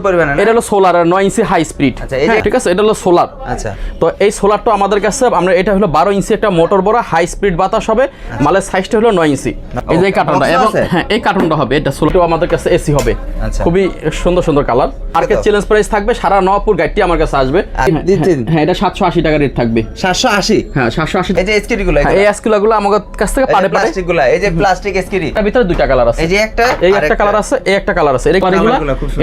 পরিমাণে না? এটা হলো সোলার নয় ইঞ্চি হাই স্পিড এই যে- ঠিক আছে? এটা হলো সোলার। আচ্ছা। তো এই সোলারটা আমাদের কাছে আমরা এটা হলো বারো ইঞ্চি একটা মোটর বড় হাই স্পিড বাতাস হবে। মালের সাইজটা হলো নয় ইঞ্চি। এই যে এই কার্টনটা এবং হ্যাঁ এই কার্টনটা হবে এটা সোলারটাও আমাদের কাছে এসি হবে। খুবই সুন্দর সুন্দর কালার মার্কেট চ্যালেঞ্জ প্রাইস থাকবে সারা নবাবপুর গাড়িটি আমার কাছে আসবে। হ্যাঁ, এটা সাতশো আশি টাকা রেট থাকবে। সাতশো আশি? হ্যাঁ সাতশো আশি এই যে এসকিডি গুলো এই এসকিলাগুলো আমার কাছ থেকে পারে পারে প্লাস্টিকগুলা এই যে প্লাস্টিক এসকিডি এটার ভিতরে দুইটা কালার আছে। এই যে একটা এই একটা কালার আছে এই একটা কালার আছে।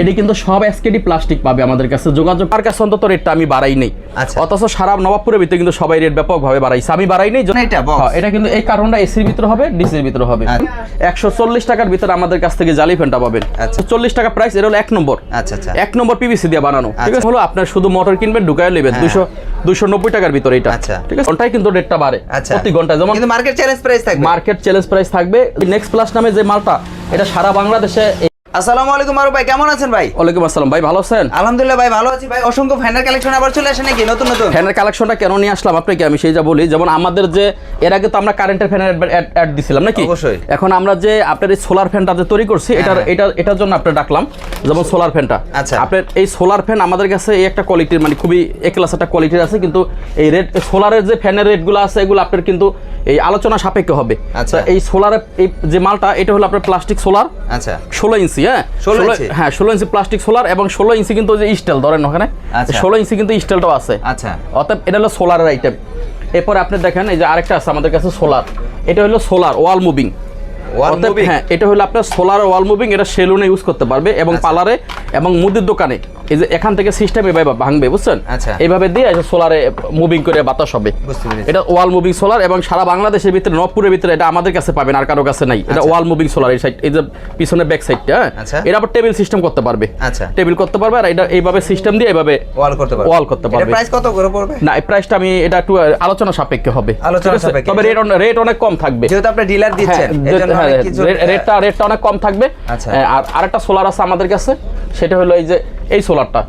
এটি কিন্তু সব এসকেডি প্লাস্টিক পাবে আমাদের কাছে। যোগাযোগ আর কাছে অন্তত রেটটা আমি বাড়াই নেই। আচ্ছা। অথচ সারা নবাবপুরের ভিতরে কিন্তু সবাই রেট ব্যাপকভাবে বাড়াইছে। আমি বাড়াই নেই এটা। হ্যাঁ, এটা কিন্তু এই কারণটা এসির ভিতরে হবে ডিসির ভিতরে হবে। আচ্ছা। একশো চল্লিশ টাকার ভিতরে আমাদের কাছ থেকে জালি ফ্যানটা পাবেন। আচ্ছা। চল্লিশ টাকা প্রাইস এটা হলো এক নম্বর। আচ্ছা আচ্ছা। এক নম্বর পিভিসি দিয়ে বানানো। ঠিক। আছে? হলো আপনার শুধু মোটর কিনবেন ঢুকায় নেবেন। হ্যাঁ। দুশো দুশো নব্বই টাকার ভিতরে এটা। ঠিক আছে? ঘন্টায় কিন্তু রেটটা বাড়ে। প্রতি ঘন্টায়। যেমন মার্কেট চ্যালেঞ্জ প্রাইস থাকবে। মার্কেট চ্যালেঞ্জ প্রাইস থাকবে। নেক্সট প্লাস নামে যে মালটা এটা সারা বাংলাদেশে আসসালামু আলাইকুম মারুফ ভাই কেমন আছেন ভাই? ওয়ালাইকুম আসসালাম। ভাই ভালো আছেন? আলহামদুলিল্লাহ ভাই ভালো আছি ভাই। অসংখ্য ফ্যানের কালেকশন আবার চলে আসে নাকি নতুন নতুন? ফ্যানের কালেকশনটা কেন নিয়ে আসলাম আপনাকে? আমি সেই যা বলি যেমন আমাদের যে এর আগে তো আমরা কারেন্টের ফ্যানের অ্যাড দিছিলাম নাকি? অবশ্যই। এখন আমরা যে আপনার এই সোলার ফ্যানটা যে তৈরি করছি এটার হ্যাঁ। এটা এটার জন্য আপনার ডাকলাম যেমন সোলার ফ্যানটা আচ্ছা। আপনার এই সোলার ফ্যান আমাদের কাছে এই একটা কোয়ালিটির মানে খুবই এ ক্লাস একটা কোয়ালিটির আছে কিন্তু এই রেট সোলারের যে ফ্যানের রেটগুলো আছে এগুলো আপনার কিন্তু এই আলোচনা সাপেক্ষে হবে। আচ্ছা। এই সোলারের এই যে মালটা এটা হলো আপনার প্লাস্টিক সোলার আচ্ছা। ষোলো ইঞ্চি। হ্যাঁ? ষোলো হ্যাঁ ষোলো ইঞ্চি প্লাস্টিক সোলার এবং ষোলো ইঞ্চি কিন্তু যে স্টেল ধরেন ওখানে। আচ্ছা। ষোলো ইঞ্চি কিন্তু স্টেলটাও আছে। আচ্ছা। অর্থাৎ এটা হলো সোলারের আইটেম এরপর আপনি দেখেন এই যে আরেকটা আছে আমাদের কাছে সোলার এটা হলো সোলার ওয়াল মুভিং? হ্যাঁ এটা হলো আপনার সোলার ওয়াল মুভিং এটা সেলুনে ইউজ করতে পারবে এবং আচ্ছা। পার্লারে এবং মুদির দোকানে এই যে এখান থেকে সিস্টেম এভাবে ভাঙবে বুঝছেন আচ্ছা। এইভাবে দিয়ে সোলারে মুভিং করে বাতাস হবে এটা ওয়াল মুভিং সোলার এবং সারা বাংলাদেশের ভিতরে নবপুরের ভিতরে এটা আমাদের কাছে পাবেন আর কারও কাছে নাই এটা আচ্ছা। ওয়াল মুভিং সোলার এই সাইড এই যে পিছনে ব্যাক সাইডটা হ্যাঁ আচ্ছা। এটা আবার টেবিল সিস্টেম করতে পারবে আচ্ছা। টেবিল করতে পারবে আর এটা এইভাবে সিস্টেম দিয়ে এইভাবে ওয়াল করতে পারবে Wall করতে পারবে। প্রাইস কত করে পড়বে না এই প্রাইসটা আমি এটা একটু আলোচনা সাপেক্ষে হবে আলোচনা সাপেক্ষে। তবে রেট রেট অনেক কম থাকবে যেহেতু আপনি ডিলার হ্যাঁ, দিচ্ছেন হ্যাঁ, রে- রেটটা রেটটা অনেক কম থাকবে আচ্ছা। হ্যাঁ, আর আরেকটা সোলার আছে আমাদের কাছে সেটা হলো এই যে এই সোলারটা।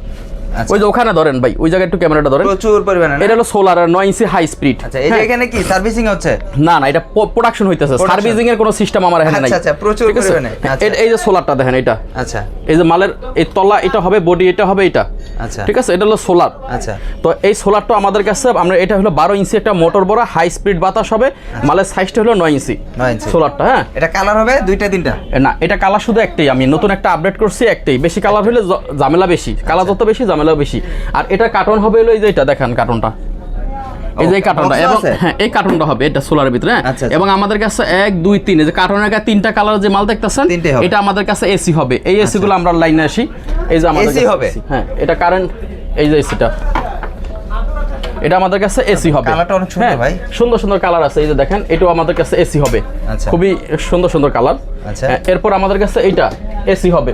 ওই যে ওখানে ধরেন ভাই ওই জায়গায় একটু ক্যামেরাটা ধরেন। প্রচুর পরিমাণে না? এটা হলো সোলার নয় ইঞ্চি হাই স্পিড আচ্ছা এই যে এখানে কি সার্ভিসিং হচ্ছে? না না এটা প্রোডাকশন হইতেছে। সার্ভিসিং এর কোনো সিস্টেম আমার এখানে নাই। আচ্ছা, আচ্ছা, প্রচুর পরিমাণে। হ্যাঁ, আচ্ছা। এই- যে সোলারটা দেখেন এটা। আচ্ছা। এই যে মালের এই তলা এটা হবে বডি এটা হবে এটা। আচ্ছা। ঠিক আছে? এটা হলো সোলার আচ্ছা। তো এই সোলারটা আমাদের কাছে আমরা এটা হলো বারো ইঞ্চি একটা মোটর বড় হাই স্পিড বাতাস হবে। মালের সাইজটা হলো নয় ইঞ্চি নয় ইঞ্চি। সোলারটা হ্যাঁ। এটা কালার হবে দুইটা তিনটা? না এটা কালার শুধু একটাই। আমি নতুন একটা আপডেট করছি একটাই। বেশি কালার হলে ঝামেলা বেশি। কালার আচ্ছা। যত বেশি ঝামেলা বেশি আর এটা কার্টন হবে হলো এই যে এটা দেখেন কার্টনটা এই যে কার্টনটা এবং হ্যাঁ এই কার্টনটা হবে এটা সোলারের ভিতরে হ্যাঁ? আচ্ছা, আচ্ছা। এবং আমাদের কাছে এক দুই তিন এই যে কার্টনের গায়ে তিনটা কালার যে মাল দেখতেছেন। এটা আমাদের কাছে এসি হবে এই এসি গুলো আমরা লাইনে আসি এই যে আমাদের কাছে হবে? হ্যাঁ এটা কারেন্ট এই যে এসিটা এটা আমাদের কাছে এসি হবে কালারটা অনেক সুন্দর হ্যাঁ, ভাই। সুন্দর সুন্দর কালার আছে এই যে দেখেন এটাও আমাদের কাছে এসি হবে আচ্ছা। খুবই সুন্দর সুন্দর কালার আচ্ছা। এরপর আমাদের কাছে এইটা এসি হবে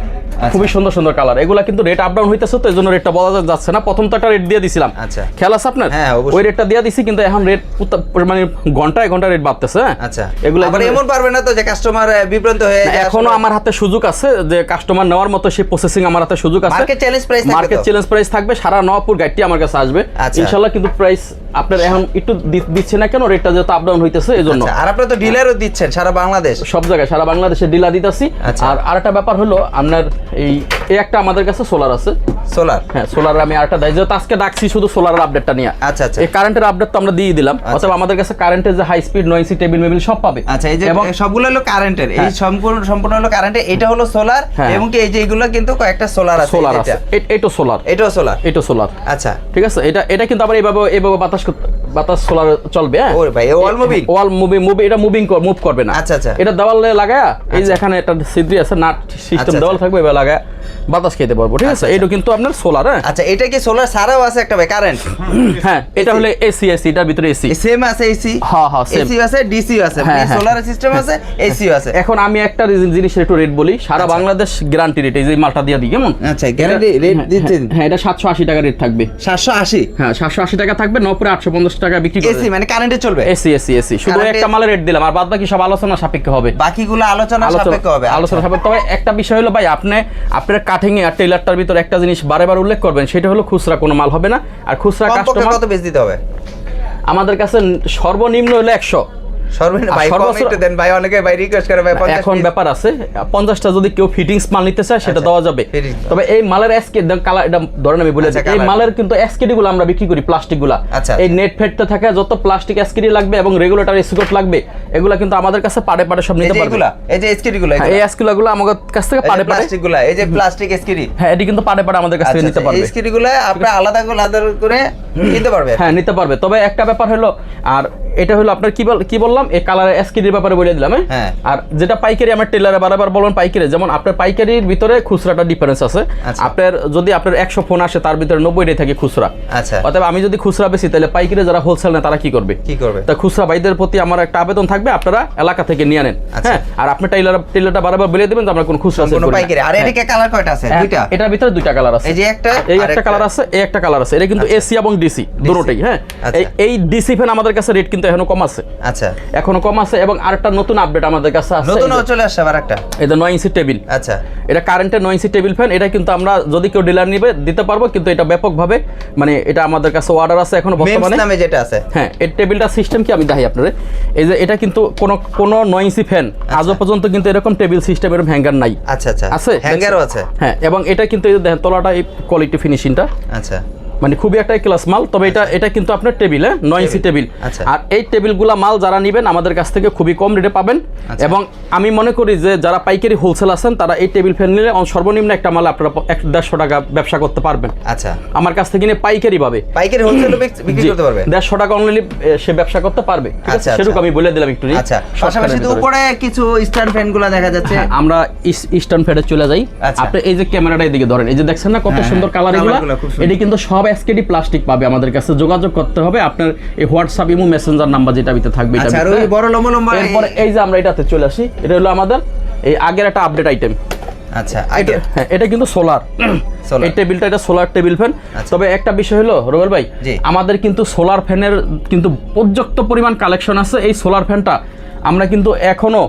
খুবই সুন্দর সুন্দর কালার এগুলা কিন্তু রেট আপ ডাউন হইতেছে তো এই জন্য রেটটা বলা যাচ্ছে না। প্রথম তো একটা রেট দিয়ে দিছিলাম। আচ্ছা। খেয়াল আছে আপনার? হ্যাঁ। ওই রেটটা দিয়ে দিছি কিন্তু এখন রেট মানে ঘন্টায় ঘণ্টা রেট বাড়তেছে হ্যাঁ? আচ্ছা। এগুলো আবার এমন পারবে না তো যে কাস্টমার বিভ্রান্ত হয়ে যায় এখনও আমার হাতে সুযোগ আছে যে কাস্টমার নেওয়ার মতো সেই প্রসেসিং আমার হাতে সুযোগ আছে। Market challenge price থাকবে মার্কেট চ্যালেঞ্জ প্রাইস থাকবে সারা নবাবপুর গাড়িটি আমার কাছে আসবে। আচ্ছা। ইনশাল্লাহ কিন্তু প্রাইস আপনার এখন একটু দিচ্ছে না কেন রেটটা যেহেতু আপ ডাউন হইতেছে এই জন্য আচ্ছা, আর আপনি তো ডিলারও দিচ্ছেন সারা বাংলাদেশ। সব জায়গায় সারা বাংলাদেশে ডিলা দিতেছি। আচ্ছা। আর আরেকটা ব্যাপার হলো আপনার এই এই একটা আমাদের কাছে সোলার আছে। সোলার হ্যাঁ সোলার আমি আরেকটা দেয় যেহেতু আজকে ডাকছি শুধু সোলারের আপডেটটা নিয়ে। আচ্ছা, আচ্ছা। এই কারেন্টের আপডেট তো আমরা দিয়ে দিলাম। অথবা আমাদের কাছে কারেন্টের যে হাই স্পিড নয়েসি টেবিল মেবিল সব পাবে। আচ্ছা এই যে সবগুলো হলো কারেন্টের এই হ্যাঁ। সম্পূর্ণ সম্পূর্ণ হলো কারেন্টের এটা হলো সোলার হ্যাঁ। এবং কি এই যে এগুলো কিন্তু কয়েকটা সোলার আছে সোলার আছে। যেটা। এ- এটাও সোলার এটাও সোলার এটা সোলার আচ্ছা। ঠিক আছে? এটা এটা কিন্তু আবার এইভাবে এইভাবে বাতাস করতে- বাতাস সোলার চলবে হ্যাঁ? ওরে ভাই, wall moving wall movie movie এটা মুভিং মুভ করবে না। আচ্ছা, আচ্ছা। এটা দেওয়ালে লাগায় এই যে এখানে একটা সিদ্রি আছে নাট সিস্টেম আচ্ছা, দেওয়াল আচ্ছা। থাকবে এবার লাগায়। বাতাস খেতে পারব ঠিক আছে? এটা কিন্তু আপনার সোলার হ্যাঁ? আচ্ছা এটা কি সোলার ছাড়াও আছে একটা ভাই কারেন্ট হ্যাঁ এটা হলো এসি এসি এটার ভিতরে এসি সেম আছে এসি হ্যাঁ, হ্যাঁ, same। এসি আছে ডিসি আছে। হ্যাঁ। সোলার সিস্টেম আছে এসি আছে। এখন আমি একটা জিনিসের একটু রেট বলি। সারা বাংলাদেশ গ্যারান্টি রেট এই যে মালটা দিয়ে দিই কেমন? আচ্ছা, rate হ্যাঁ, দিচ্ছেন? হ্যাঁ, এটা সাতশো আশি টাকা রেট থাকবে। সাতশো আশি? হ্যাঁ সাতশো আশি টাকা থাকবে নপুরে আটশো পঞ্চাশ টাকা বিক্রি এসি মানে কারেন্টে চলবে? এসি এসি এসি শুধু একটা মালের রেট দিলাম আর বাদ বাকি সব আলোচনা সাপেক্ষে হবে। বাকিগুলো আলোচনা আলোচনা সাপেক্ষে হবে আলোচনা আচ্ছা। সাপেক্ষে তবে একটা বিষয় হলো ভাই আপনি আপনার কাটিং এর আর টেলারটার ভিতর একটা জিনিস বারে বার উল্লেখ করবেন সেটা হলো খুচরা কোনো মাল হবে না। আর খুচরা কাস্টমার কত বেচ দিতে হবে? আমাদের কাছে সর্বনিম্ন হলো একশো। সর্বনিম্ন ভাই কম দেন ভাই অনেকে ভাই রিকোয়েস্ট করে ভাই 50 এখন ব্যাপার আছে পঞ্চাশটা যদি কেউ ফিটিংস মাল নিতে চায় সেটা আচ্ছা, দেওয়া যাবে। তবে এই মালের এসকে কালার এটা ধরেন আমি বলে আচ্ছা, এই মালের কিন্তু এসকেডি গুলো আমরা বিক্রি করি প্লাস্টিকগুলা। আচ্ছা, এই নেট থাকে যত প্লাস্টিক এসকেডি লাগবে এবং রেগুলেটর এসিকট লাগবে এগুলা কিন্তু আমাদের কাছে পাড়ে পাড়ে সব নিতে পারবে। এই যে এসকিডি গুলা হ্যাঁ, এই এসকিলো গুলো আমাদের কাছ থেকে পাড়ে পাড়ে প্লাস্টিকগুলা এই যে প্লাস্টিক এসকিডি হ্যাঁ এটি কিন্তু পাড়ে পাড়ে আমাদের কাছ থেকে নিতে পারবে। এসকিডি গুলা আপনি আলাদা করে আলাদা করে নিতে পারবে। হ্যাঁ নিতে পারবে। তবে একটা ব্যাপার হলো আর এটা হলো আপনার কি বল কি বললাম? এই কালারের এসকিডির ব্যাপারে বলে দিলাম হ্যাঁ? হ্যাঁ। আর যেটা পাইকারি আমার টেলারে বারবার বলবেন পাইকারি যেমন আপনার পাইকারির ভিতরে খুচরাটা ডিফারেন্স আছে। আচ্ছা। আপনার যদি আপনার একশো ফোন আসে তার ভিতরে নব্বইটাই থাকে খুচরা। আচ্ছা। অতএব আমি যদি খুচরা বেশি তাহলে পাইকারি যারা হোলসেল নেয় তারা কি করবে? কি করবে? তা খুচরা ভাইদের প্রতি আমার একটা আবেদন থাকবে আপনারা এলাকা থেকে নিয়ে নেন আচ্ছা। হ্যাঁ? আর আপনি টেলার টেলারটা বারবার বলে দেবেন যে আমরা কোন খুচরা করি পাইকারি। আর হ্যাঁ। এদিকে কালার কয়টা আছে? দুইটা? এটার ভিতরে দুইটা কালার আছে। এই যে একটা এই একটা কালার আছে এই একটা কালার আছে। এটা কিন্তু এসি এবং ডিসি দুটোটাই হ্যাঁ? আচ্ছা। এই এই ডিসি ফ্যান আমাদের কাছে রেট কিন্তু এখনও কম আছে। আচ্ছা। এখনও কম আছে এবং আরেকটা নতুন আপডেট আমাদের কাছে আছে। নতুন চলে আসছে আবার একটা? যে নয় ইঞ্চি টেবিল আচ্ছা। এটা কারেন্টের নয় ইঞ্চি টেবিল ফ্যান এটা কিন্তু আমরা যদি কেউ ডিলার নিবে দিতে পারব কিন্তু এটা ব্যাপকভাবে মানে এটা আমাদের কাছে অর্ডার আছে এখনও বর্তমানে। নামে যেটা আছে। হ্যাঁ এই টেবিলটা সিস্টেম কি আমি দেখাই আপনাদের। এই যে এটা কিন্তু কোনো কোন নয় ইঞ্চি ফ্যান আজও পর্যন্ত কিন্তু এরকম টেবিল সিস্টেমের হ্যাঙ্গার নাই। আচ্ছা আচ্ছা। আছে? হ্যাঙ্গারও আছে। হ্যাঁ এবং এটা কিন্তু এই যে দেখেন তলাটা এই কোয়ালিটি ফিনিশিংটা আচ্ছা। মানে খুবই একটা ক্লাস মাল তবে এটা এটা কিন্তু আপনার টেবিল হ্যাঁ? নয় ইঞ্চি টেবিল আচ্ছা। আর এই টেবিলগুলা মাল যারা নেবেন আমাদের কাছ থেকে খুবই কম রেটে পাবেন। আচ্ছা। এবং আমি মনে করি যে যারা পাইকারি হোলসেল আছেন তারা এই টেবিল ফ্যান নিলে সর্বনিম্ন একটা মাল আপনারা এক দেড়শো টাকা ব্যবসা করতে পারবেন। আচ্ছা। আমার কাছ থেকে নিয়ে পাইকারি পাবে। পাইকারি হোলসেল বিক্রি করতে পারবে? দেড়শো টাকা অনলি সে ব্যবসা করতে পারবে। আচ্ছা, সেটুকু আচ্ছা। আমি বলে দিলাম একটু আচ্ছা। পাশাপাশি। উপরে কিছু স্ট্যান্ড ফ্যানগুলা দেখা যাচ্ছে। হ্যাঁ, আমরা ইস্টার্ন ফেডে চলে যাই। আচ্ছা। আপনি এই যে ক্যামেরাটা এদিকে ধরেন এই যে দেখছেন না কত হ্যাঁ, সুন্দর হ্যাঁ, কালার এগুলো এটি কিন্তু সব এসকেডি প্লাস্টিক পাবে আমাদের কাছে। যোগাযোগ করতে হবে। আপনার এই হোয়াটসঅ্যাপ ইমো মেসেঞ্জার নাম্বার যেটা ভিতরে থাকবে এটা আচ্ছা আর ওই বড় লম্বা লম্বা এরপরে এই যে আমরা এটাতে চলে আসি এটা হলো আমাদের এই আগের একটা আপডেট আইটেম আচ্ছা হ্যাঁ এটা কিন্তু সোলার। এই টেবিলটা এটা সোলার টেবিল ফ্যান। তবে একটা বিষয় হলো রোবেল ভাই আমাদের কিন্তু সোলার ফ্যানের কিন্তু পর্যাপ্ত পরিমাণ কালেকশন আছে। এই সোলার ফ্যানটা আমরা কিন্তু এখনও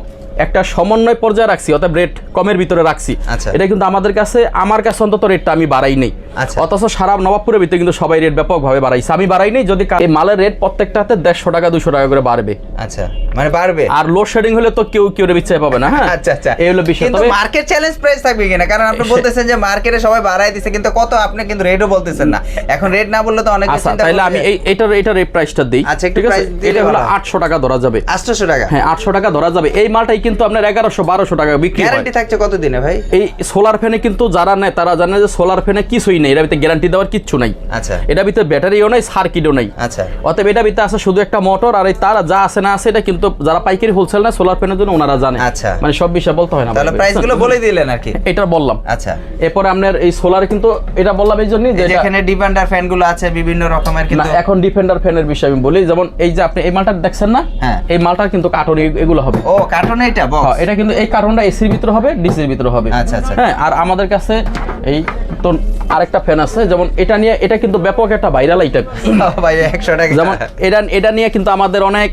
একটা সমন্বয় পর্যায়ে রাখছি অর্থাৎ রেট কমের ভিতরে রাখছি। আচ্ছা। এটা কিন্তু আমাদের কাছে আমার কাছে অন্তত রেটটা আমি বাড়াই নেই। আচ্ছা। অথচ সারা নবাবপুরের ভিতরে কিন্তু সবাই রেট ব্যাপকভাবে বাড়াইছে। আমি বাড়াই নেই যদি এই মালের রেট প্রত্যেকটাতে দেড়শো টাকা দুশো টাকা করে বাড়বে। আচ্ছা মানে বাড়বে? আর লোডশেডিং হলে তো কেউ কেউ বিচ্ছাই পাবে না হ্যাঁ? আচ্ছা আচ্ছা। এই হলো বিষয়। তবে মার্কেট চ্যালেঞ্জ প্রাইস থাকবে কিনা? কারণ আপনি বলতেছেন যে মার্কেটে সবাই বাড়াই দিছে কিন্তু কত আপনি কিন্তু রেটও বলতেছেন না। এখন রেট না বললে তো অনেক আচ্ছা তাহলে আমি এই এটার এটার এই প্রাইসটা দিই আচ্ছা, ঠিক আছে? এটা হলো ভালো হয়। আটশো টাকা ধরা যাবে। 800 টাকা? হ্যাঁ আটশো টাকা ধরা যাবে। এই মালটাই কিন্তু আপনার এগারোশো বারোশো টাকা বিক্রি গ্যারান্টি থাকছে কত দিনে ভাই? এই সোলার ফ্যানে কিন্তু যারা নেয় তারা জানে যে সোলার ফ্যানে কিছুই নেই। এর ভিতরে গ্যারান্টি দেওয়ার কিচ্ছু নাই। আচ্ছা। এটা ভিতরে ব্যাটারিও নাই সার্কিটও নাই। আচ্ছা। অতএব এটা ভিতরে আছে শুধু একটা মোটর আর এই তারা যা আছে না আছে এটা কিন্তু যারা পাইকারি হোলসেল না সোলার ফ্যানের জন্য ওনারা জানে। আচ্ছা। মানে সব বিষয় বলতে হয় না তাহলে প্রাইসগুলো? বলে দিলেন আর কি। এটা বললাম। আচ্ছা। এরপরে আপনার এই সোলার কিন্তু এটা বললাম এই জন্য যে এখানে ডিফেন্ডার ফ্যানগুলো আছে বিভিন্ন রকমের না কিন্তু এখন ডিফেন্ডার ফ্যানের বিষয় আমি বলি যেমন এই যে আপনি এই মালটা দেখছেন না? হ্যাঁ। এই মালটার কিন্তু কার্টন এগুলো হবে। ও কার্টুনে এটা হ্যাঁ, বক্স এটা কিন্তু এই কার্বনটা এসির ভিতরে হবে ডিসির ভিতরে হবে। আচ্ছা, আচ্ছা। হ্যাঁ আর আমাদের কাছে এই তো আরেকটা ফ্যান আছে যেমন এটা নিয়ে এটা কিন্তু ব্যাপক একটা ভাইরাল আইটেম ভাই 100 টাকা। যেমন এটা এটা নিয়ে কিন্তু আমাদের অনেক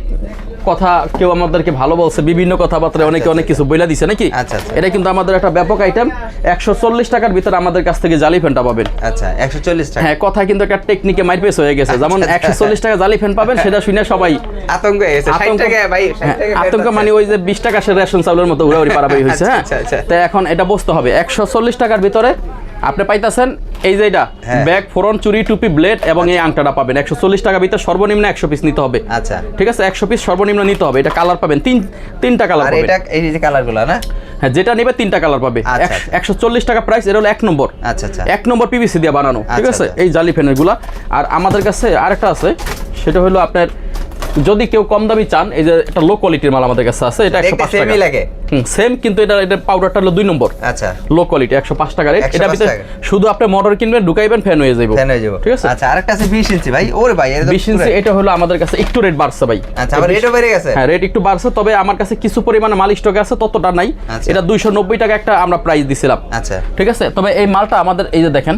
কথা কেউ আমাদেরকে ভালো বলছে বিভিন্ন কথাবার্তা অনেকে অনেক কিছু বইলা দিছে নাকি? আচ্ছা, আচ্ছা। এটা কিন্তু আমাদের একটা ব্যাপক আইটেম একশো চল্লিশ টাকার ভিতরে আমাদের কাছ থেকে জালি ফ্যানটা পাবেন। আচ্ছা 140 টাকা। হ্যাঁ কথা কিন্তু একটা টেকনিকে মাইরপেস হয়ে গেছে। যেমন আচ্ছা, একশো চল্লিশ টাকা জালি ফ্যান পাবেন সেটা শুনে সবাই আতঙ্ক হয়ে গেছে। 60 আতঙ্ক টাকা ভাই 60 আতঙ্ক মানে ওই যে বিশ টাকা সে রেশন চাউলের মতো উড়াউড়ি পারাবাড়ি হয়েছে হ্যাঁ? আচ্ছা, আচ্ছা, আচ্ছা। তো এখন এটা বুঝতে হবে। একশো চল্লিশ টাকার ভিতরে আপনি পাইতেছেন এই যে এটা হ্যাঁ। ব্যাগ ফোরন চুরি টুপি ব্লেড এবং এই আংটাটা পাবেন। একশো চল্লিশ টাকার ভিতরে সর্বনিম্ন একশো পিস নিতে হবে। আচ্ছা। ঠিক আছে? একশো পিস সর্বনিম্ন নিতে হবে। এটা কালার পাবেন। তিন তিনটা কালার আর পাবেন। এটা এই যে কালারগুলো না? হ্যাঁ যেটা নেবে তিনটা কালার পাবে। আচ্ছা, আচ্ছা। একশো চল্লিশ টাকা প্রাইস এটা হলো এক নম্বর। আচ্ছা আচ্ছা। এক নম্বর পিভিসি দিয়ে বানানো। ঠিক আচ্ছা, আছে। এই জালি ফ্যানেরগুলা। আর আমাদের কাছে আরেকটা আছে। সেটা হলো আপনার যদি কেউ কম দামি চান এই যে একটা লো কোয়ালিটির মাল আমাদের কাছে আছে এটা একশো পাঁচ টাকা। লাগে। সেম কিন্তু এটা এটা পাউডারটা হলো দুই নম্বর। আচ্ছা। লো কোয়ালিটি একশো পাঁচ টাকা রেট এটা ভিতরে শুধু আপনি মোটর কিনবেন ঢুকাইবেন ফ্যান হয়ে যাব ফ্যান হয়ে যাব ঠিক আছে? আচ্ছা আরেকটা আছে 20 ইঞ্চি ভাই। ওরে ভাই এটা তো বিশ ইঞ্চি এটা হলো আমাদের কাছে একটু রেট বাড়ছে ভাই। আচ্ছা আবার রেটও বেড়ে গেছে। হ্যাঁ রেট একটু বাড়ছে তবে আমার কাছে কিছু পরিমাণে মাল স্টক আছে ততটা নাই। আচ্ছা। এটা দুইশো নব্বই টাকা একটা আমরা প্রাইস দিছিলাম। আচ্ছা। ঠিক আছে? তবে এই মালটা আমাদের এই যে দেখেন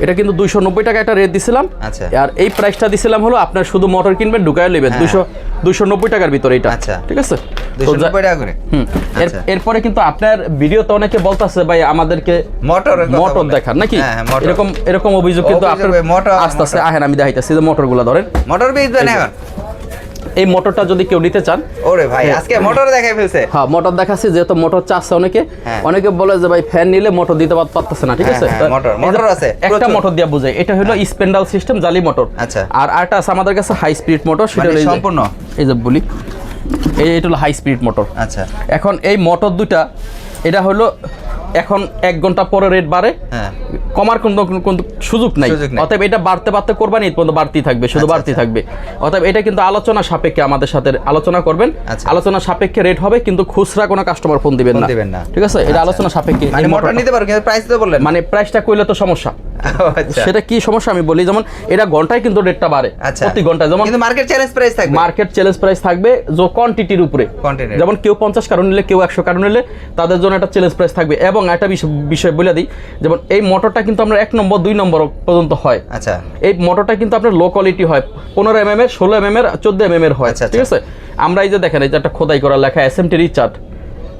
এটা কিন্তু দুইশো নব্বই টাকা একটা রেট দিছিলাম। আচ্ছা। আর এই প্রাইসটা দিছিলাম হলো আপনার শুধু মোটর কিনবেন ঢুকায় নেবেন হ্যাঁ। দুইশো দুইশো নব্বই টাকার ভিতরে এটা। আচ্ছা। ঠিক আছে? তো 290 যা- টাকা করে? হুম। এর- আচ্ছা। এরপরে কিন্তু আপনার ভিডিওতে অনেকে বলতেছে ভাই আমাদেরকে মোটর মোটর দেখান। নাকি? হ্যাঁ হ্যাঁ এরকম এরকম অভিযোগ কিন্তু আপনার আস্তে আস্তে। আহেন আমি দেখাইতেছি যে মোটরগুলো ধরেন। মোটর বেচবেন এখন? এই মোটরটা যদি কেউ নিতে চান ওরে ভাই আজকে মোটর দেখাই ফেলছে। হ্যাঁ মোটর দেখাচ্ছি যেহেতু মোটর চাচ্ছে অনেকে। হ্যাঁ। অনেকে বলে যে ভাই ফ্যান নিলে মোটর দিতে পার- পারতেছে না ঠিক হ্যাঁ, আছে? হ্যাঁ, মোটর, মোটর আছে, একটা মোটর দিয়ে বুঝাই এটা হলো স্পেন্ডাল সিস্টেম জালি মোটর। আচ্ছা। আর আরেকটা আছে আমাদের কাছে হাই স্পিড মোটর সেটা মানে এই সম্পূর্ণ? এই যে বলি এই এটা হলো হাই স্পিড মোটর আচ্ছা। এখন এই মোটর দুটা এটা হলো এখন এক ঘণ্টা পরে রেট বাড়ে। হ্যাঁ। কমার কোনো কোনো সুযোগ নাই। অতএব এটা বাড়তে বাড়তে কোরবানি ঈদ পর্যন্ত বাড়তেই থাকবে শুধু আচ্ছা, বাড়তেই আচ্ছা। থাকবে। অতএব এটা কিন্তু আলোচনা সাপেক্ষে আমাদের সাথে আলোচনা করবেন। আচ্ছা। আলোচনা সাপেক্ষে রেট হবে কিন্তু খুচরা কোনো কাস্টমার ফোন দিবেন না। ঠিক আছে? এটা। আলোচনা সাপেক্ষে মানে নিতে পারো কিন্তু প্রাইস তো বললেন। মানে প্রাইসটা কইলে তো সমস্যা। সেটা কি সমস্যা আমি বলি যেমন এটা ঘন্টায় কিন্তু রেটটা বাড়ে আচ্ছা। প্রতি ঘন্টায়। যেমন কিন্তু মার্কেট চ্যালেঞ্জ প্রাইস থাকবে। মার্কেট চ্যালেঞ্জ প্রাইস থাকবে যে কোয়ান্টিটির উপরে। যেমন কেউ পঞ্চাশ কারণ নিলে কেউ একশো কারণ নিলে তাদের জন্য একটা চ্যালেঞ্জ প্রাইস থাকবে। এবং একটা বিষয় বলে দিই যেমন এই মোটরটা কিন্তু আমরা এক নম্বর দুই নম্বর পর্যন্ত হয়। আচ্ছা। এই মোটরটা কিন্তু আপনার লো কোয়ালিটি হয়। পনেরো এম এম এর ষোলো এম এম এর চোদ্দ এম এম এর হয় আচ্ছা, ঠিক আছে? আমরা এই যে দেখেন এই যে একটা খোদাই করা লেখা এস এম টি রিচার্ড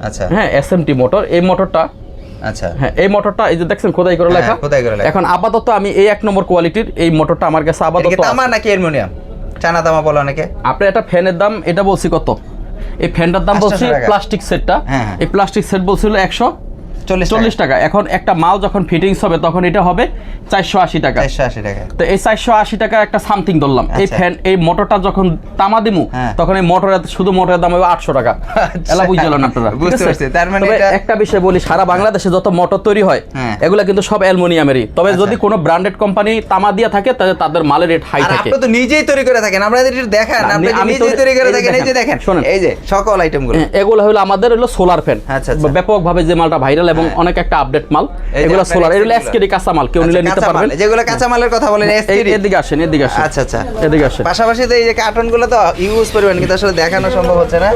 আচ্ছা। হ্যাঁ এস এম টি মোটর এই মোটরটা আচ্ছা। হ্যাঁ এই মোটরটা এই যে দেখছেন খোদাই করে হ্যাঁ, লেখা। খোদাই করা লেখা। এখন আপাতত আমি এই এক নম্বর কোয়ালিটির এই মোটরটা আমার কাছে আপাতত তামা নাকি অ্যালুমিনিয়াম? চানা তামা বলো অনেকে। আপনি একটা ফ্যানের দাম এটা বলছি কত? এই ফ্যানটার দাম 800 বলছি প্লাস্টিক সেটটা হ্যাঁ। এই প্লাস্টিক সেট বলছিল একশো। চল্লিশ টাকা এখন একটা মাল যখন ফিটিংস হবে তখন এটা হবে চারশো আশি টাকা চারশো আশি টাকা তো এই চারশো আশি টাকা একটা সামথিং ধরলাম এই আচ্ছা। ফ্যান এই মোটরটা যখন তামা দিমু হ্যাঁ। তখন এই মোটরের শুধু মোটরের দাম হবে আটশো টাকা আচ্ছা। এলা আপনারা বুঝতে? পারছি। তার মানে একটা বিষয় বলি সারা বাংলাদেশে যত মোটর তৈরি হয় হ্যাঁ। এগুলা কিন্তু সব অ্যালুমিনিয়ামেরই তবে আচ্ছা। যদি কোনো ব্র্যান্ডেড কোম্পানি তামা দিয়ে থাকে তাহলে তাদের মালের রেট হাই থাকে আপনি তো নিজেই তৈরি করে থাকেন আমরা যদি দেখান না, আপনি আমি নিজেই তৈরি করে থাকেন এই যে দেখেন, শোনেন। এই যে সকল আইটেমগুলো এগুলো হলো আমাদের হলো সোলার ফ্যান আচ্ছা, আচ্ছা। ব্যাপকভাবে যে মালটা ভাইরাল এবং। অনেক একটা আপডেট মাল। এগুলো সোলার এগুলো। এসকেডি কাঁচা মাল কেউ নিলে আচ্ছা, নিতে পারবেন। যেগুলো কাঁচামালের কথা বলেন এসটিডি এদিকে আসেন এদিকে আসেন। আচ্ছা আচ্ছা। এদিকে আসেন। পাশাপাশি তো এই যে কার্টুনগুলো তো ইউজ করবেন কিন্তু আসলে দেখানো সম্ভব হচ্ছে না।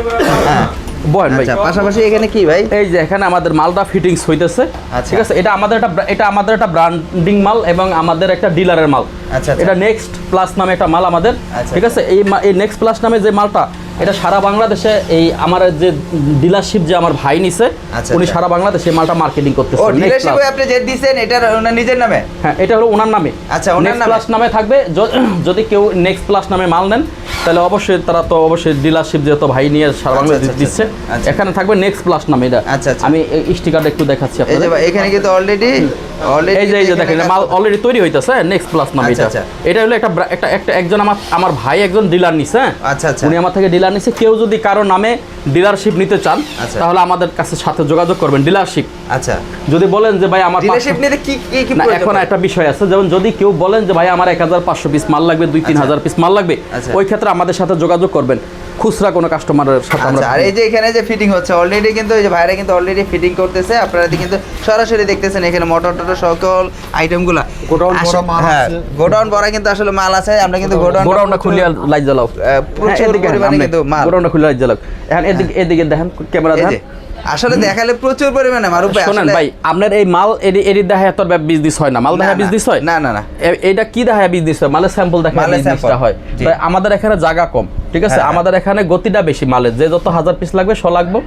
হ্যাঁ বয়েন ভাই। আচ্ছা পাশাপাশি এখানে কি ভাই? এই যে এখানে আমাদের মালটা ফিটিংস হইতেছে। আচ্ছা। ঠিক আছে এটা আমাদের একটা এটা আমাদের একটা ব্র্যান্ডিং মাল এবং আমাদের একটা ডিলারের মাল। আচ্ছা। এটা নেক্সট প্লাস নামে একটা মাল আমাদের। ঠিক আছে এই এই নেক্সট প্লাস নামে যে মালটা এটা সারা বাংলাদেশে এই আমার যে ডিলারশিপ যে আমার ভাই নিছে আচ্ছা, উনি আচ্ছা। সারা বাংলাদেশে মালটা মার্কেটিং করতেছে। ও ডিলারশিপ আপনি যে দিছেন এটা ওনার নিজের নামে? হ্যাঁ এটা হলো ওনার নামে। আচ্ছা, ওনার নামে। প্লাস নামে। থাকবে। যদি কেউ নেক্সট প্লাস নামে মাল নেন তাহলে অবশ্যই তারা তো অবশ্যই ডিলারশিপ যেহেতু ভাই নিয়ে সারা বাংলা আচ্ছা, আচ্ছা, দিচ্ছে আচ্ছা। এখানে থাকবে নেক্সট প্লাস নামে এটা আচ্ছা, আচ্ছা। আমি স্টিকারটা একটু দেখাচ্ছি এই যে আপনাদের এখানে কিন্তু অলরেডি অলরেডি এই যে এই যে দেখেন মাল অলরেডি তৈরি হইতেছে নেক্সট প্লাস নামে আচ্ছা, এটা আচ্ছা। এটা হলো একটা একটা একটা একজন আমার আমার ভাই একজন ডিলার নিছে হ্যাঁ? আচ্ছা, আচ্ছা। উনি আমার থেকে ডিলার নিছে কেউ যদি কারও নামে ডিলারশিপ নিতে চান আচ্ছা। তাহলে আমাদের কাছে সাথে যোগাযোগ করবেন ডিলারশিপ আচ্ছা যদি বলেন যে ভাই আমার ডিলারশিপ নিতে কি কি কি এখন একটা বিষয় আছে যেমন যদি কেউ বলেন যে ভাই আমার এক হাজার পাঁচশো পিস মাল লাগবে দুই তিন আচ্ছা। হাজার পিস মাল লাগবে আচ্ছা। ওই ক্ষেত্রে আমাদের সাথে যোগাযোগ করবেন। খুচরা কোনো কাস্টমারের সাথে আমরা আচ্ছা আর এই যে এখানে যে ফিটিং হচ্ছে অলরেডি কিন্তু এই যে ভাইরা কিন্তু অলরেডি ফিটিং করতেছে। আপনারা কিন্তু সরাসরি দেখতেছেন এখানে মোটর টোটর সকল আইটেমগুলো গোডাউন ভরা মাল হ্যাঁ আছে। গোডাউন ভরা কিন্তু আসলে মাল আছে। আমরা কিন্তু গোডাউন গোডাউনটা খুলে লাইট জ্বালাও। প্রচুর হ্যাঁ, পরিমাণে কিন্তু মাল। গোডাউনটা খুলে লাইট জ্বালাও। এখন এদিকে এদিকে দেখেন ক্যামেরা দেখেন। আসলে দেখালে প্রচুর পরিমাণে মারুফ ভাই শোনেন ভাই আপনার এই মাল এডি এডি দেখায় তোর বিজনেস হয় না। মাল দেখায় বিজনেস হয়? না না না। এ- এইটা কি দেখায় বিজনেস হয়? মালের স্যাম্পল দেখায় বিজনেসটা হয়। তাই আমাদের এখানে জায়গা কম ঠিক আছে? হ্যাঁ, হ্যাঁ। আমাদের এখানে গতিটা বেশি মালের। যে যত হাজার পিস লাগবে শ লাগবে।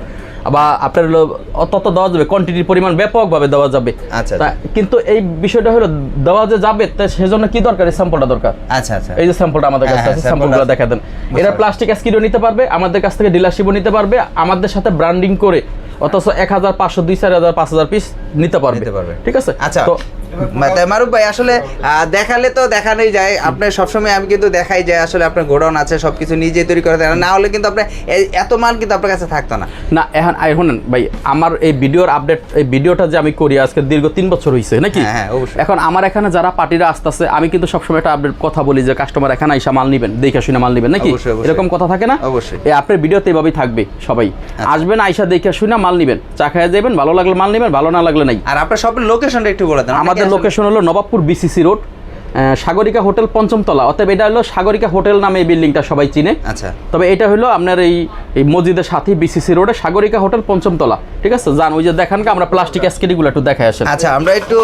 বা আপনার হলো তত দেওয়া যাবে। কোয়ান্টিটির পরিমাণ ব্যাপকভাবে দেওয়া যাবে। আচ্ছা, কিন্তু এই বিষয়টা হলো দেওয়া যে যাবে তা সেজন্য কি দরকার? এই স্যাম্পলটা দরকার। আচ্ছা আচ্ছা। এই যে স্যাম্পলটা আমাদের কাছে হ্যাঁ, আছে স্যাম্পলগুলো দেখা দেন। এরা প্লাস্টিক স্কিডও নিতে পারবে আমাদের কাছ থেকে ডিলারশিপও নিতে পারবে আমাদের সাথে ব্র্যান্ডিং করে অথচ এক হাজার পাঁচশো দুই চার হাজার পাঁচ হাজার পিস নিতে পারবে নিতে পারবে। ঠিক আছে আচ্ছা মারুফ ভাই আসলে দেখালে তো দেখানোই যায়। আপনার সবসময় আমি কিন্তু দেখাই যায় আসলে আপনার গোডাউন আছে সবকিছু নিজে তৈরি করে না হলে কিন্তু আপনার এত মাল কিন্তু আপনার কাছে থাকতো না। না এখন ভাই আমার এই ভিডিওর আপডেট এই ভিডিওটা যে আমি করি আজকে দীর্ঘ তিন বছর হয়েছে নাকি? হ্যাঁ, হ্যাঁ, অবশ্যই। এখন আমার এখানে যারা পার্টিরা আসতেছে আমি কিন্তু সবসময় একটা আপডেট কথা বলি যে কাস্টমার এখানে আইসা মাল নিবেন দেখে শুনে মাল নিবেন নাকি। এরকম কথা থাকে না? অবশ্যই। এই আপনার ভিডিওতে এভাবেই থাকবে সবাই। আসবেন আইসা দেখে শুনে মাল নিবেন। চা খাইয়া যাবেন ভালো লাগলে মাল নিবেন ভালো না লাগলে নাই। আর আপনার সব লোকেশনটা একটু বলে দেন। আমাদের লোকেশন হলো Nawabpur BCC road Sagarika hotel পঞ্চমতলা। অতএব এটা হলো সাগরিকা হোটেল নামে এই বিল্ডিংটা সবাই চিনে। আচ্ছা। তবে এটা হলো আপনার এই এই মসজিদের সাথে বিসিসি রোডে সাগরিকা হোটেল পঞ্চমতলা। ঠিক আছে? যান ওই যে দেখান আমরা প্লাস্টিক স্কেটিগুলো একটু দেখাই আসেন। আচ্ছা আমরা একটু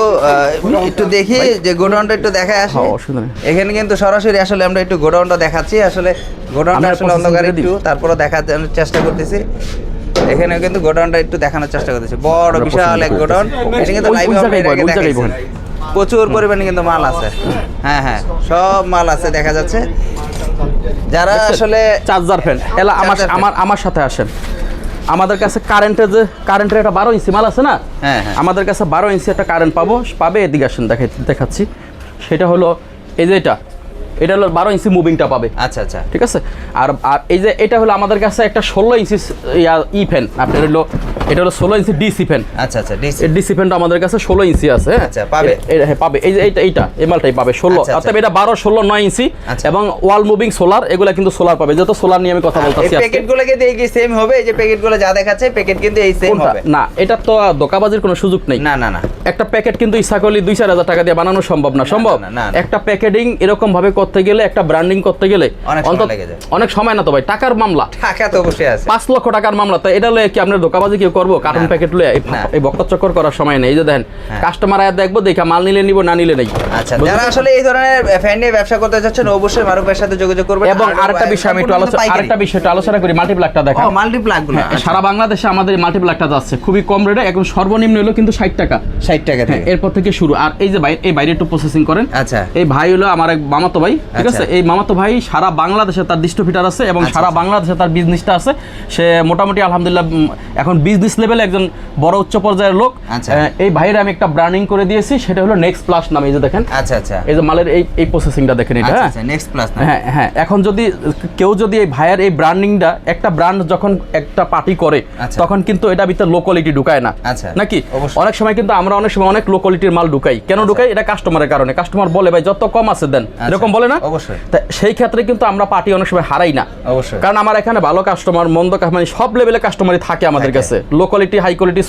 একটু দেখি যে গোডাউনটা একটু দেখায় আসি। হ্যাঁ। এখানে কিন্তু সরাসরি আসলে আমরা একটু গোডাউনটা দেখাচ্ছি। আসলে গোডাউনটা আসলে অন্ধকার একটু তারপরে দেখাতে চেষ্টা করতেছি। এখানে কিন্তু গোডাউনটা একটু দেখানোর চেষ্টা করতেছি। বড় বিশাল এক গোডাউন। এটা কিন্তু লাইভ। প্রচুর পরিমাণে কিন্তু মাল আছে। হ্যাঁ হ্যাঁ সব মাল আছে দেখা যাচ্ছে। যারা আসলে চার্জার ফ্যান। এলা আমার আমার আমার সাথে আসেন। আমাদের কাছে কারেন্টের যে কারেন্টের একটা বারো ইঞ্চি মাল আছে না? হ্যাঁ, হ্যাঁ। আমাদের কাছে বারো ইঞ্চি একটা কারেন্ট পাবো। পাবে এদিকে আসেন দেখাই দেখাচ্ছি। সেটা হলো এই যে এটা। এটা হলো বারো ইঞ্চি মুভিংটা পাবে আচ্ছা আচ্ছা ঠিক আছে আর আর এই যে এটা হলো আমাদের কাছে একটা ষোলো ইঞ্চি ই ফ্যান আপনার হলো এটা হলো ষোলো ইঞ্চি ডিসি ফ্যান আচ্ছা আচ্ছা ডিসি ফ্যানটা আমাদের কাছে ষোলো ইঞ্চি আছে হ্যাঁ? আচ্ছা, পাবে। হ্যাঁ, পাবে এই যে এইটা এইটা এই মালটাই পাবে ষোলো আচ্ছা, আচ্ছা। অর্থাৎ এটা বারো ষোলো নয় ইঞ্চি আচ্ছা। এবং ওয়াল মুভিং সোলার এগুলা কিন্তু সোলার পাবে যেহেতু সোলার নিয়ে আমি কথা এই বলতেছি আজকে। প্যাকেটগুলো কি সেম হবে এই যে প্যাকেটগুলো যা দেখাচ্ছে প্যাকেট কিন্তু এই সেম? হবে না এটা তো দোকাবাজির কোনো সুযোগ নেই না না না একটা প্যাকেট কিন্তু ইচ্ছা করলে দুই চার হাজার টাকা দিয়ে বানানো সম্ভব না সম্ভব না। একটা প্যাকেটিং এরকম ভাবে করতে গেলে একটা ব্র্যান্ডিং করতে গেলে অনেক সময় না তো ভাই টাকার মামলা। টাকা তো অবশ্যই আছে। পাঁচ লক্ষ টাকার মামলা তো এটা লয়ে কি আপনার ধোকাবাজি কেউ করব? কার্টুন প্যাকেট লয়ে? এই- না। চক্কর করার সময় নেই এই যে দেখেন হ্যাঁ। কাস্টমার আয়া দেখব দেখা মাল নিলে নিব না নিলে নেই। আচ্ছা যারা আসলে এই ধরনের ফ্যান নিয়ে ব্যবসা করতে চাচ্ছেন অবশ্যই মারুফ ভাইয়ের সাথে যোগাযোগ করবেন। এবং আরেকটা বিষয় আমি একটু আলোচনা আরেকটা বিষয় একটু আলোচনা করি মাল্টিপ্লাকটা দেখা ও মাল্টিপ্লাগগুলো হ্যাঁ, সারা বাংলাদেশে আমাদের মাল্টিপ্লাকটা যাচ্ছে খুবই কম রেটে এখন সর্বনিম্ন হলো কিন্তু ষাট টাকা। 60 টাকা হ্যাঁ থেকে। এরপর থেকে শুরু। আর এই যে বাইরে এই বাইরে একটু প্রসেসিং করেন। আচ্ছা। এই ভাই হলো আমার এক মামাতো ভাই ঠিক আচ্ছা। আছে এই মামাতো ভাই সারা বাংলাদেশে তার ডিস্ট্রিবিউটার আছে এবং আচ্ছা, সারা আচ্ছা। বাংলাদেশে তার বিজনেসটা আছে। সে মোটামুটি আলহামদুলিল্লাহ এখন বিজনেস লেভেলে একজন বড় উচ্চ পর্যায়ের লোক। আচ্ছা। এই ভাইয়ের আমি একটা ব্র্যান্ডিং করে দিয়েছি সেটা হলো নেক্সট প্লাস নামে এই যে দেখেন। আচ্ছা আচ্ছা। এই যে মালের এই এই প্রসেসিংটা দেখেন এটা আচ্ছা হ্যাঁ? আচ্ছা নেক্সট প্লাস হ্যাঁ হ্যাঁ। এখন যদি কেউ যদি এই ভাইয়ের এই ব্র্যান্ডিংটা একটা ব্র্যান্ড যখন একটা পার্টি করে আচ্ছা। তখন কিন্তু এটা ভিতরে লো কোয়ালিটি ঢুকায় না। আচ্ছা। নাকি? অনেক সময় কিন্তু আমরা অনেক সময় অনেক লো কোয়ালিটির মাল ঢুকাই। কেন ঢুকাই? এটা কাস্টমারের কারণে। কাস্টমার বলে ভাই যত কম আছে দেন। আচ্ছা। এরকম বলে না? অবশ্যই। সেই ক্ষেত্রে কিন্তু আমরা পার্টি অনেক সময় হারাই না। অবশ্যই। কারণ আমার এখানে ভালো কাস্টমার মন্দ মানে সব লেভেলে কাস্টমারই থাকে আমাদের কাছে। Low quality high quality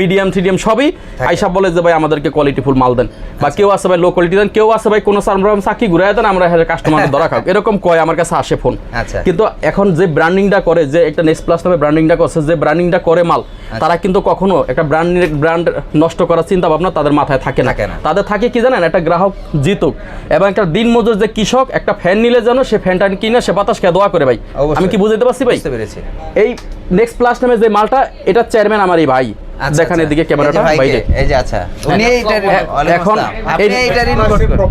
medium টিডিয়াম সবই আইসা বলে যে ভাই আমাদেরকে কোয়ালিটি ফুল মাল দেন। বা কেউ আছে ভাই লো কোয়ালিটি দেন কেউ আছে ভাই কোনো সামরাম চাকি ঘুরাই দেন আমরা কাস্টমার ধরা খাও এরকম কয় আমার কাছে আসে ফোন আচ্ছা। কিন্তু এখন যে ব্র্যান্ডিংটা করে যে একটা নেক্সট প্লাস নামে ব্র্যান্ডিংটা করছে যে ব্র্যান্ডিংটা করে মাল আচ্ছা। তারা কিন্তু কখনো একটা ব্র্যান্ড ব্র্যান্ড নষ্ট করার চিন্তা ভাবনা তাদের মাথায় থাকে না। থাকে না। তাদের থাকে কি জানেন? একটা গ্রাহক জিতুক এবং একটা দিন মজুর যে কৃষক একটা ফ্যান নিলে যেন সে ফ্যানটা কিনে সে বাতাস খেয়ে দোয়া করে ভাই। আমি কি বুঝতে পারছি ভাই? এই নেক্সট প্লাস নামে যে মালটা এটা চেয়ারম্যান আমার এই ভাই। দেখেন আচ্ছা। এদিকে ক্যামেরাটা বাইরে। এই যে আচ্ছা উনি এইটার হ্যাঁ, এখন আপনি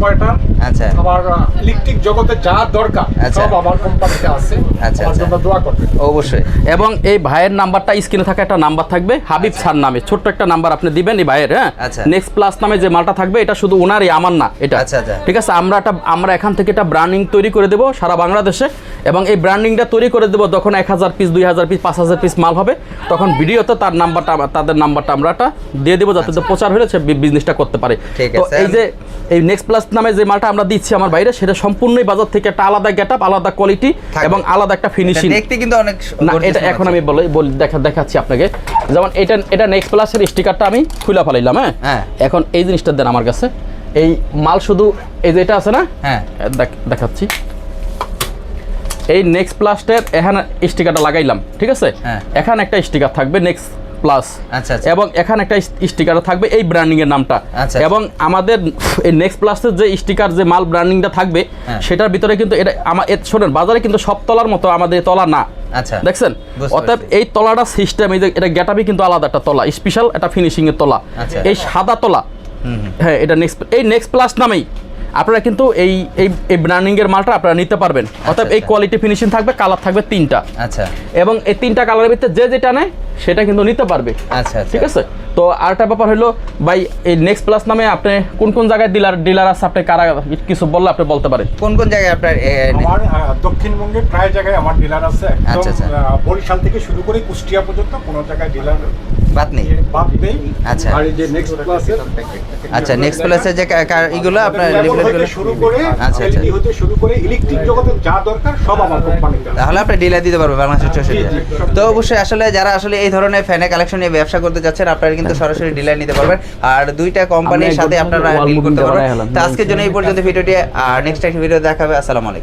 করেন আচ্ছা। আমার ইলেকট্রিক জগতে যা দরকার আচ্ছা। সব আমার কোম্পানিতে আছে। আচ্ছা, আচ্ছা। দোয়া করবেন। অবশ্যই। এবং এই ভাইয়ের নাম্বারটা স্ক্রিনে থাকা একটা নাম্বার থাকবে হাবিব স্যার নামে। ছোট্ট একটা নাম্বার আপনি দিবেন এই ভাইয়ের হ্যাঁ? আচ্ছা। নেক্সট প্লাস নামে যে মালটা থাকবে এটা শুধু ওনারই আমার না এটা। আচ্ছা, আচ্ছা। ঠিক আছে আমরা একটা আমরা এখান থেকে একটা ব্র্যান্ডিং তৈরি করে দেবো সারা বাংলাদেশে। এবং এই ব্র্যান্ডিংটা তৈরি করে দেবো যখন এক হাজার পিস দুই হাজার পিস পাঁচ হাজার পিস মাল হবে তখন ভিডিওতে তার নাম্বারটা আমা- তাদের নাম্বারটা আমরা একটা দিয়ে দেবো যাতে প্রচার হলে সে বিজনেসটা করতে পারে। আচ্ছা। তো এই যে এই নেক্সট প্লাস নামে যে মালটা আমরা দিচ্ছি আমার বাইরে সেটা সম্পূর্ণই বাজার থেকে একটা আলাদা গেট আলাদা কোয়ালিটি এবং আলাদা একটা ফিনিশিং দেখতে কিন্তু অনেক না এটা এখন আমি বলে বলি দেখা দেখাচ্ছি আপনাকে। যেমন এটা এটা নেক্সট প্লাসের স্টিকারটা আমি খুলে ফেলাইলাম হ্যাঁ? হ্যাঁ। এখন এই জিনিসটা দেন আমার কাছে। এই মাল শুধু এই যে এটা আছে না? হ্যাঁ। দেখাচ্ছি। এই নেক্সট প্লাস্টের এখানে স্টিকারটা লাগাইলাম ঠিক আছে? হ্যাঁ। এখানে একটা স্টিকার থাকবে নেক্সট প্লাস আচ্ছা, আচ্ছা। এবং এখানে একটা স্টিকার থাকবে এই ব্র্যান্ডিং এর নামটা আচ্ছা। এবং আমাদের নেক্সট প্লাসের যে স্টিকার যে মাল ব্র্যান্ডিংটা থাকবে হ্যাঁ। সেটার ভিতরে কিন্তু এটা আমার শোনেন বাজারে কিন্তু সব তলার মতো আমাদের তলা না আচ্ছা দেখছেন অতএব এই তলাটা সিস্টেম এই যে এটা গেটাবি কিন্তু আলাদা একটা তলা স্পেশাল একটা ফিনিশিং এর তলা। এই সাদা তলা হ্যাঁ এটা নেক্সট এই নেক্সট প্লাস নামেই আপনারা কিন্তু এই এই এই ব্র্যান্ডিং এর মালটা আপনারা নিতে পারবেন। অর্থাৎ এই আচ্ছা। কোয়ালিটি ফিনিশিং থাকবে কালার থাকবে তিনটা। আচ্ছা। এবং এই তিনটা কালারের ভিতরে যে যেটা নেয় সেটা কিন্তু নিতে পারবে। আচ্ছা আচ্ছা। ঠিক আছে? তো আরেকটা ব্যাপার হলো ভাই এই নেক্সট প্লাস নামে আপনি কোন কোন জায়গায় ডিলার ডিলার আছে আপনি কারা কিছু বললে আপনি বলতে পারেন কোন কোন জায়গায় আপনার আমার দক্ষিণবঙ্গে প্রায় জায়গায় আমার ডিলার আছে আচ্ছা, আচ্ছা। বরিশাল থেকে শুরু করে কুষ্টিয়া পর্যন্ত কোনো জায়গায় ডিলার বাদ নেই বাদ নেই আচ্ছা। আর এই যে নেক্সট ক্লাসের আচ্ছা নেক্সট প্লাসের যে ইগুলো আপনার লিফলেটগুলো শুরু করে আচ্ছা, আচ্ছা। এলইডি হতে শুরু করে ইলেকট্রিক জগতে যা দরকার সব আমার কোম্পানিতে। তাহলে আপনি ডিলার দিতে পারবেন বাংলাদেশের চৌষট্টি সব তো অবশ্যই আসলে যারা আসলে এই ধরনের ফ্যানে কালেকশন নিয়ে ব্যবসা করতে যাচ্ছেন আপনারা কিন্তু সরাসরি ডিলার নিতে পারবেন। আর দুইটা কোম্পানির সাথে আপনারা ডিল করতে পারবেন। তো আজকের জন্য এই পর্যন্ত ভিডিওটি আর নেক্সট একটা ভিডিও দেখাবে। আসসালামু আলাইকুম।